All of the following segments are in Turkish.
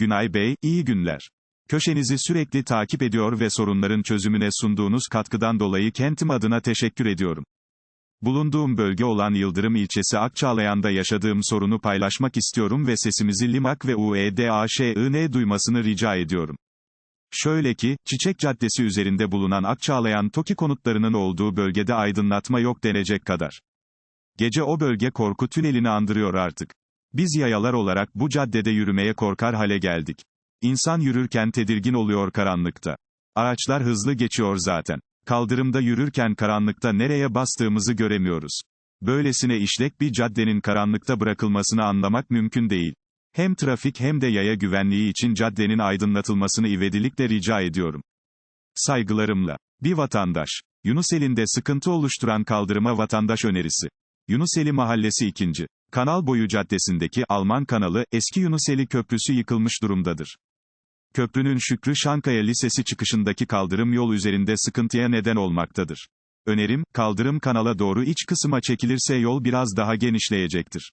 Günay Bey, iyi günler. Köşenizi sürekli takip ediyor ve sorunların çözümüne sunduğunuz katkıdan dolayı kentim adına teşekkür ediyorum. Bulunduğum bölge olan Yıldırım ilçesi Akçağlayan'da yaşadığım sorunu paylaşmak istiyorum ve sesimizi Limak ve UEDAŞIN duymasını rica ediyorum. Şöyle ki, Çiçek Caddesi üzerinde bulunan Akçağlayan TOKİ konutlarının olduğu bölgede aydınlatma yok denecek kadar. Gece o bölge korku tünelini andırıyor artık. Biz yayalar olarak bu caddede yürümeye korkar hale geldik. İnsan yürürken tedirgin oluyor karanlıkta. Araçlar hızlı geçiyor zaten. Kaldırımda yürürken karanlıkta nereye bastığımızı göremiyoruz. Böylesine işlek bir caddenin karanlıkta bırakılmasını anlamak mümkün değil. Hem trafik hem de yaya güvenliği için caddenin aydınlatılmasını ivedilikle rica ediyorum. Saygılarımla. Bir vatandaş. Yunuseli'nde sıkıntı oluşturan kaldırıma vatandaş önerisi. Yunuseli Mahallesi 2. Kanal boyu caddesindeki Alman kanalı, eski Yunuseli Köprüsü yıkılmış durumdadır. Köprünün Şükrü Şankaya Lisesi çıkışındaki kaldırım yol üzerinde sıkıntıya neden olmaktadır. Önerim, kaldırım kanala doğru iç kısma çekilirse yol biraz daha genişleyecektir.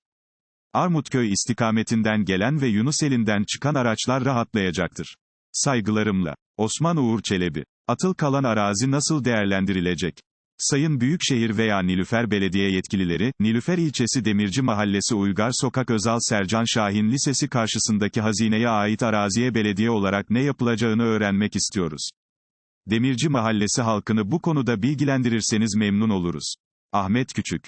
Armutköy istikametinden gelen ve Yunuseli'nden çıkan araçlar rahatlayacaktır. Saygılarımla. Osman Uğur Çelebi. Atıl kalan arazi nasıl değerlendirilecek? Sayın Büyükşehir veya Nilüfer Belediye yetkilileri, Nilüfer ilçesi Demirci Mahallesi Uygar Sokak Özal Sercan Şahin Lisesi karşısındaki hazineye ait araziye belediye olarak ne yapılacağını öğrenmek istiyoruz. Demirci Mahallesi halkını bu konuda bilgilendirirseniz memnun oluruz. Ahmet Küçük